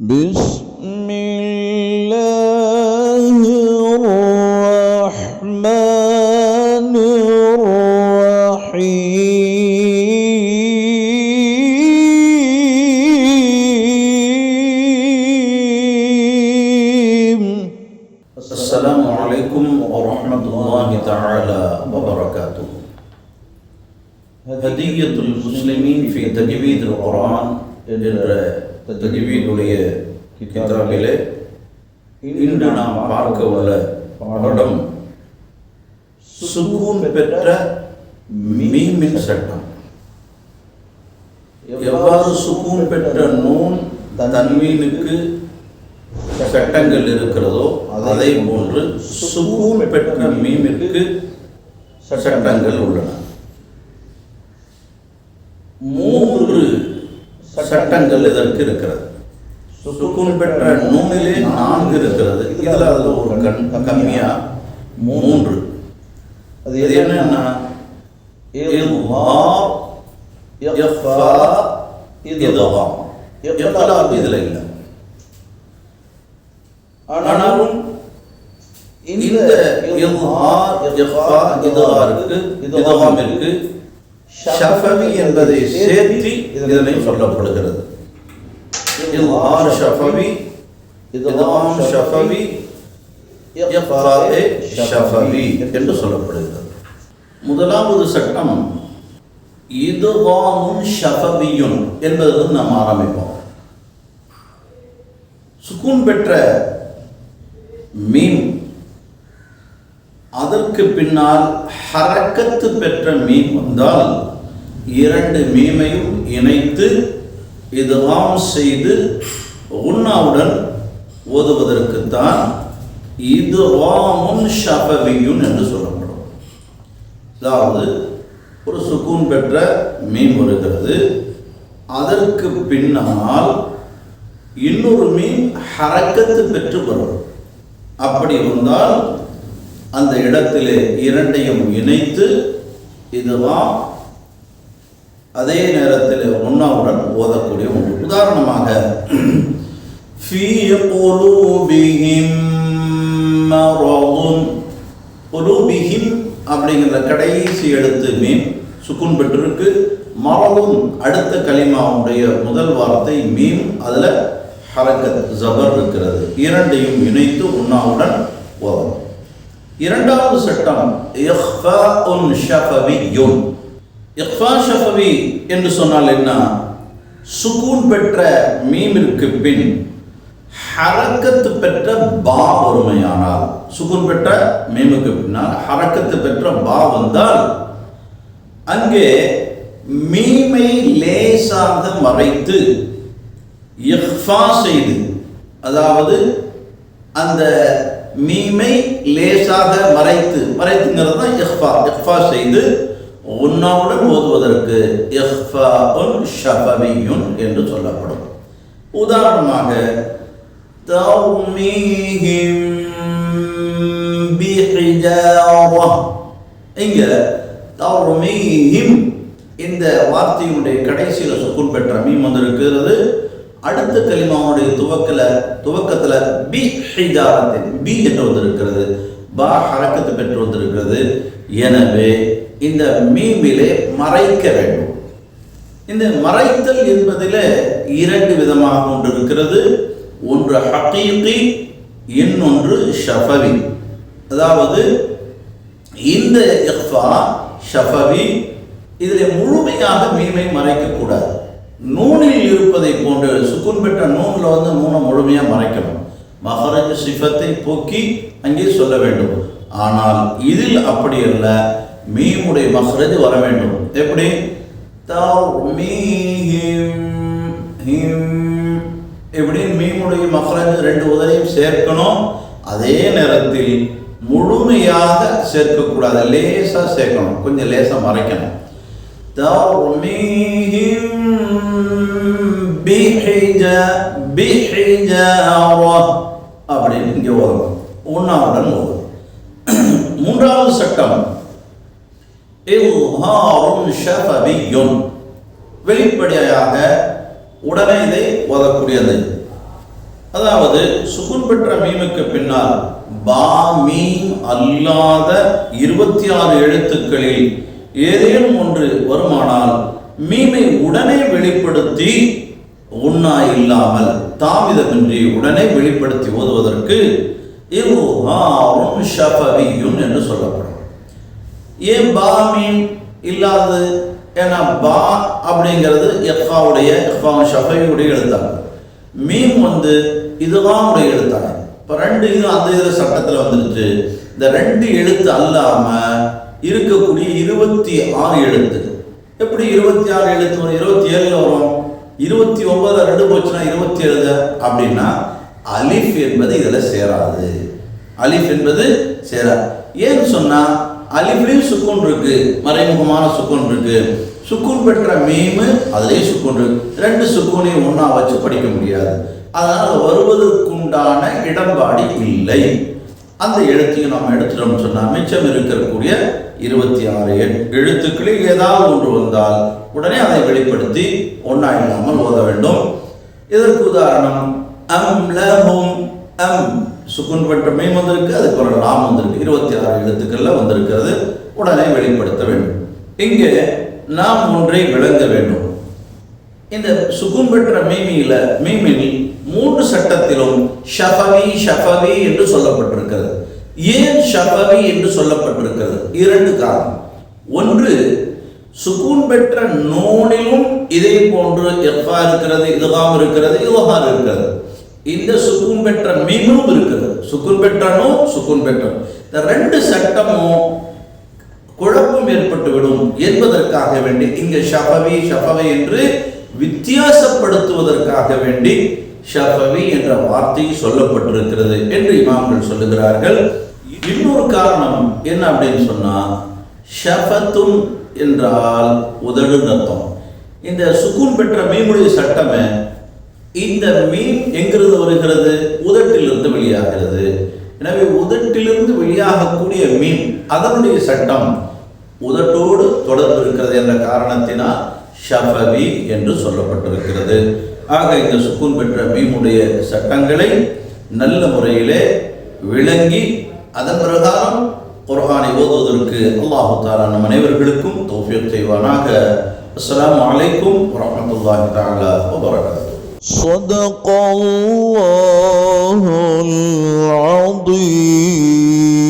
بسم الله الرحمن الرحيم السلام عليكم ورحمة الله تعالى وبركاته هدية المسلمين في تجويد القرآن என்ற கிதாபிலே இன்று நாம் பார்க்க உள்ள பாடம் சுகூன் பெற்ற மீமின் சட்டம். எவ்வாறு சுகூன் பெற்ற நூன் தன்மீனுக்கு சட்டங்கள் இருக்கிறதோ அதே போன்று சுகூன் பெற்ற மீமிற்கு சட்டங்கள் உள்ளன. மூ சட்டங்கள் இதற்கு இருக்கிறது. சுக்குன் பெற்ற நூனிலே நான்கு இருக்கிறது. இதுல அதுல ஒரு கண் கம்மியா மூன்று. அது எது என்னன்னா இதுல இல்லை. ஆனாலும் இந்த இஃபா, இத்காருக்கு இத்காமிற்கு ஷஃபவி என்பதை சேர்த்து இதனை சொல்லப்படுகிறது. இல்ஹார் ஷஃபவி இதுதான் ஷஃபவி ஷஃபவி என்று சொல்லப்படுகிறது. முதலாவது சட்டம் இதுவாமும் ஷஃபவியும் என்பது நாம் ஆரம்பிப்போம். சுக்கூன் பெற்ற மீன் அதற்கு பின்னால் ஹரக்கத்து பெற்ற மீன் வந்தால் இரண்டு மீமையும் இணைத்து இதுவாம் செய்து உண்ணாவுடன் ஓதுவதற்குத்தான் இதுவாமுன் ஷபவியுன் என்று சொல்லப்படும். அதாவது ஒரு சுக்கூன் பெற்ற மீன் வருகிறது. அதற்கு பின்னால் இன்னொரு மீன் ஹரக்கத்து பெற்று வரும். அப்படி வந்தால் அந்த இடத்திலே இரண்டையும் இணைத்து இதுவாம் அதே நேரத்தில் ஒன்னாவுடன் ஓதக்கூடிய ஒன்று. உதாரணமாக ஃபீ குலூபிஹிம் மரதுன் குலூபிஹிம் அப்படிங்கிற கடைசி எழுத்து மீன் சுக்குன் பெற்றிருக்கு. மரதுன் அடுத்த களிமாவுடைய முதல் வார்த்தை மீம் அதில் ஹரக்கத் ஜபர் இருக்கிறது. இரண்டையும் இணைத்து உண்ணாவுடன் ஓதணும். இரண்டாவது சட்டம் இஃபாஉன் ஷஃபவியுன். இஃபா ஷஃபவி என்று சொன்னால் என்ன? சுகூன் பெற்ற மீமிற்கு பின் ஹரக்கத்து பெற்ற பா ஒருமையானால் சுகூன் பெற்ற மீமுக்கு பின்னால் ஹரக்கத்து பெற்ற பா வந்தால் அங்கே மீமை லேசாக மறைத்து இஃபா செய்து அதாவது அந்த மீமை லேசாக மறைத்து மறைத்துங்கிறது தான் இஃபா இஃபா செய்து உன்னாவுடன் ஓதுவதற்கு இஃபாஉன் ஷஃபவியுன் என்று சொல்லப்படும். உதாரணமாக தௌமீஹிம் பிஹிஜாரா. இங்க தௌமீஹிம் இந்த வார்த்தையினுடைய கடைசியில் சுக்குன் பெற்ற மீம் வந்திருக்கிறது. அடுத்த கலிமாவுடைய துவக்கல துவக்கத்துல பி ஹிஜாரத்தின் பி என்று வந்திருக்கிறது. பா ஹரக்கத்து பெற்று வந்திருக்கிறது. எனவே இந்த மீமிலே மறைக்க வேண்டும். இந்த மறைத்தல் என்பதில் இரண்டு விதமாக ஒன்று இருக்கிறது ஒன்று ஹகீகி இன்னொன்று ஷஃபவி. அதாவது இந்த இஃபா ஷஃபவி இதில் முழுமையாக மீமை மறைக்கக்கூடாது. நூல் இருப்பதை போன்று சுக்குன் பெற்ற நூனில் வந்து நூனை முழுமையாக மறைக்கணும். மகரஜ் சிஃபத்தை போக்கி அங்கே சொல்ல வேண்டும். ஆனால் இதில் அப்படி அல்ல. மீமுடைய மஹ்ரஜ் வர வேண்டும். எப்படி? எப்படி? மீமுடைய மஹ்ரஜ் ரெண்டு உதவியும் சேர்க்கணும். அதே நேரத்தில் முழுமையாக சேர்க்கக்கூடாது. லேசாக சேர்க்கணும். கொஞ்சம் லேசாக மறைக்கணும். தர்மீஹிம் அப்படின்னு இங்கே ஓதணும் ஒன்றாவுடன் ஓதணும் மூன்றாவது சட்டம். வெளிப்படையாக உடனே இதை ஓதக்கூடியது. அதாவது சுகுன் பெற்ற மீமுக்கு பின்னால் பா மீம் அல்லாத இருபத்தி ஆறு எழுத்துக்களில் ஏதேனும் ஒன்று வருமானால் மீமை உடனே வெளிப்படுத்தி உண்ணா இல்லாமல் தாமிதமின்றி உடனே வெளிப்படுத்தி ஓதுவதற்கு என்று சொல்லப்படும். ஏன் பா மீன் இல்லாதது? ஏன்னா பா அப்படிங்கிறது எஃபாவுடைய எஃபாவும் ஷஃபையுடைய எழுத்தாங்க மீம் வந்து இதுதான் உடைய எழுத்தாங்க இப்போ ரெண்டு இது அந்த இதில் சட்டத்தில் வந்துருச்சு. இந்த ரெண்டு எழுத்து அல்லாமல் இருக்கக்கூடிய இருபத்தி ஆறு எழுத்து. எப்படி இருபத்தி ஆறு எழுத்து வரும்? இருபத்தி ஏழில் வரும்? இருபத்தி ஒன்பது ரெண்டு போச்சுன்னா இருபத்தி ஏழு அப்படின்னா அலிஃப் என்பது இதில் சேராது. அலிஃப் என்பது சேராது ஏன்னு சொன்னால் அலிஃப்லேயும் சுக்குன் இருக்கு மறைமுகமான சுக்குன் இருக்கு. சுக்குன் பெற்ற மீமு அதுலேயும் சுக்குன் இருக்கு. ரெண்டு சுக்குனையும் ஒன்றா வச்சு படிக்க முடியாது. அதனால் வருவதற்குண்டான இடம்பாடி இல்லை. அந்த எழுத்தையும் நாம் எடுத்துட்டோம்னு சொன்னால் மிச்சம் இருக்கக்கூடிய இருபத்தி ஆறு எண் எழுத்துக்களில் ஏதாவது ஒன்று வந்தால் உடனே அதை வெளிப்படுத்தி ஒன்றா இல்லாமல் ஓத வேண்டும். இதற்கு உதாரணம் அம் லஹும் அம் சுக்குன் பெற்ற மீம் வந்திருக்கு அதுக்கு ஒரு ராம் வந்திருக்கு. இருபத்தி ஆறு எழுத்துக்களில் வந்திருக்கிறது. உடனே வெளிப்படுத்த வேண்டும். இங்கே நாம் ஒன்றை விளங்க வேண்டும். இந்த சுகுன் பெற்ற மீமியில மீமில் மூன்று சட்டத்திலும் ஷஃபவி ஷஃபவி என்று சொல்லப்பட்டிருக்கிறது. ஏன் ஷஃபவி என்று சொல்லப்பட்டிருக்கிறது? இரண்டு காரணம். ஒன்று சுகூன் பெற்ற நூனிலும் இதே போன்று எஃபா இருக்கிறது இதுவாம் இருக்கிறது இதுகார் இருக்கிறது. இந்த சுகூன் பெற்ற மீமும் இருக்கிறது சுகுன் பெற்ற நூ சுகுன் பெற்ற இந்த ரெண்டு சட்டமும் குழப்பம் ஏற்பட்டுவிடும் என்பதற்காக வேண்டி இங்கே ஷஃபவி ஷபவை என்று வித்தியாசப்படுத்துவதற்காக வேண்டி ஷஃபவி என்ற வார்த்தை சொல்லப்பட்டிருக்கிறது என்று இமாம்கள் சொல்லுகிறார்கள். இன்னொரு காரணம் என்ன அப்படின்னு சொன்னால் ஷஃபத்தும் என்றால் உதடு நத்தம் இந்த சுக்கூன் பெற்ற மீமுடைய சட்டமே இந்த மீன் எங்கிருந்து வருகிறது? உதட்டிலிருந்து வெளியாகிறது. எனவே உதட்டிலிருந்து வெளியாகக்கூடிய மீன் அதனுடைய சட்டம் உதட்டோடு தொடர்பு இருக்கிறது என்ற காரணத்தினால் ஷஃபவி என்று சொல்லப்பட்டிருக்கிறது ஆக இந்த சுக்கூன் பெற்ற மீமுடைய சட்டங்களை நல்ல முறையிலே விளங்கி அதன் பிரகாரம் குர்ஆனை ஓதுவதற்கு அல்லாஹு தாலா நம் அனைவர்களுக்கும் தௌஃபீக் செய்வானாக அஸ்ஸலாமு அலைக்கும் வரஹ்மத்துல்லாஹி தஆலா வபரகாத்துஹு صدق الله العظيم